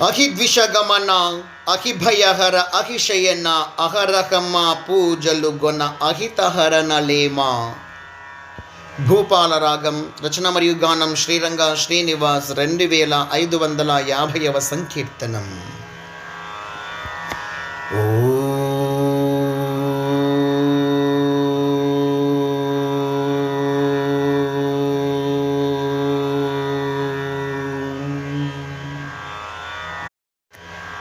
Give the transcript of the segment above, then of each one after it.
అహిద్విషగమన అహిభయహర అహిశయన అహరహమ్మ పూజలు గొన అహితహరణ లేమా భూపాల రాగం రచన మరియు గానం శ్రీరంగ శ్రీనివాస్ రెండు వేల ఐదు వందల యాభైవ సంకీర్తనం. ఓ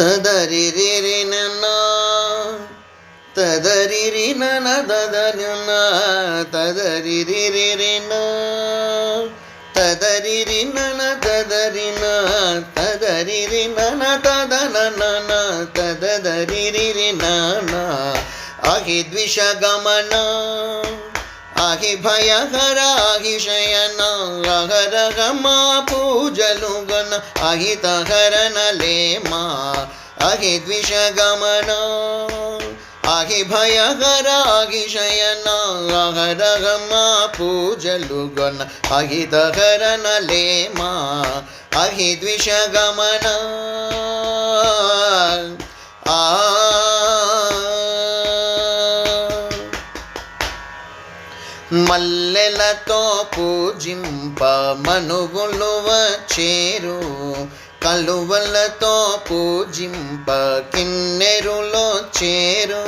ತದರಿರಿನ ತದರಿರಿನ ದದನ ತದರಿರಿರಿನ ತದರಿರಿನ ತದರಿನ ತದರಿರಿನ ತದನ ತದರಿರಿರಿನ ಅಹಿ ದ್ವಿಷ ಗಮನ ಅಹಿ ಭಯಹರ ಅಹಿ ಶಯನ ಅಹರ ಗಮಾಪು న తదరి రి నన తదన నన తదరి అహి ద్విష అహి భయహర అహి శయన పూజలు అహి ఆ మల్లెలతో పూజింప మనుగులు వచ్చేరు. కలువలతో పూజింప కిన్నెరులో చేరు.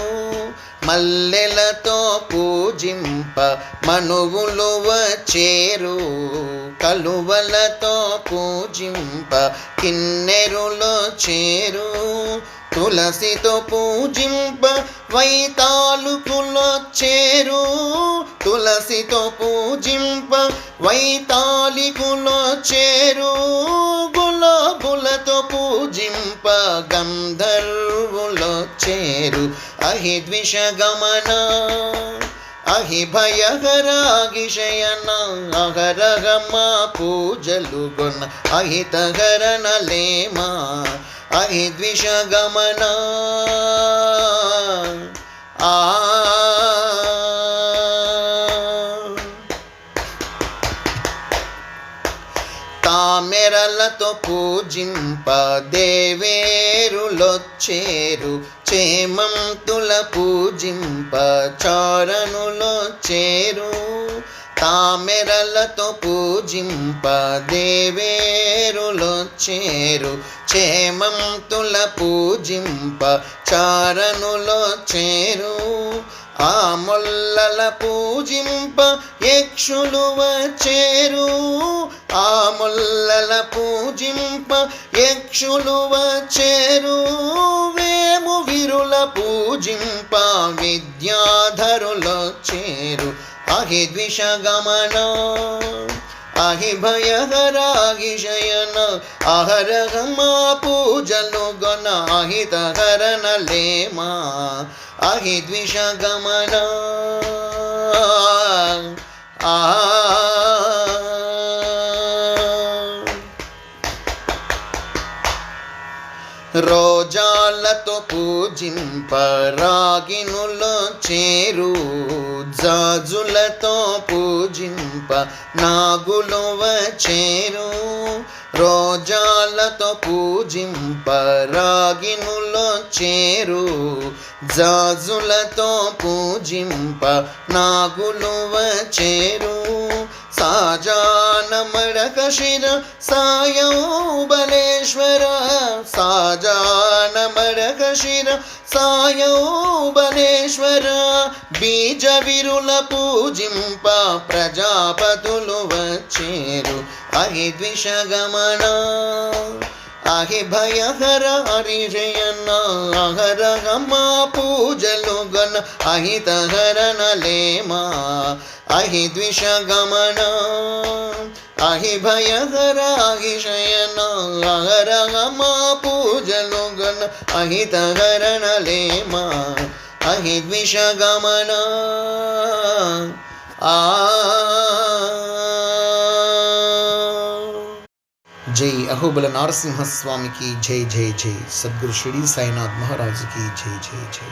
మల్లెలతో పూజింప మనుగులు వచ్చేరు. కలువలతో పూజింప కిన్నెరులో చేరు. తులసితో పూజింప వైతాళుకులొచ్చేరు తులసితో పూజింప వైతాళికులొచ్చేరు గులాబులతో పూజింప గంధర్వులొచ్చేరు. అహి ద్విష గమన అహి భయహర అగిశయన అహరహమ పూజలు గొన్న అహితహరణ లేమా అహి ద్విష గమన ఆ తామెరలతో పూజింప దేవేరులొచ్చేరు చేమంతుల పూజింప చారణులొచ్చేరు. తామెరలతో పూజింప దేవేరులొచ్చేరు క్షేమంతుల పూజింప చారణులొచ్చేరు ఆ మొల్లల పూజింప యక్షులు వచ్చేరు ఆ మొల్లల పూజింప యక్షులు వచ్చేరు వేము విరుల పూజింప విద్యాధరులొచ్చేరు అహి ద్విష గమన అహి భయహర అహి శయన అహరహమా పూజలు గణ అహిత రోజాలతో పూజింప రాగినులో చేరు జాజులతో పూజింప నాగులు వచ్చేరు రోజాలతో పూజింప రాగినులో చేరు జాజులతో పూజింప నాగులు వచ్చేరు సాజాన మడక శిర సాయం బలేశ్వర సాజాన శిర సాయం బలేశ్వర బీజ విరుల పూజింప ప్రజాపతులు వచ్చేరు అహి ద్విషగమన అహి భయహర హరిజయన అహర గమా పూజలు గణ అహిత హరణ లేమా అహి ద్విష గమన అహి భయహర అహి శయన అహర గమా పూజలు గణ అహితహరణలేమా అహిద్విషగమన ఆ జై అహోబల నారసింహస్వామికి జై జై జై సద్గురు షిరిడి సాయినాథ్ మహారాజుకి జై జై జై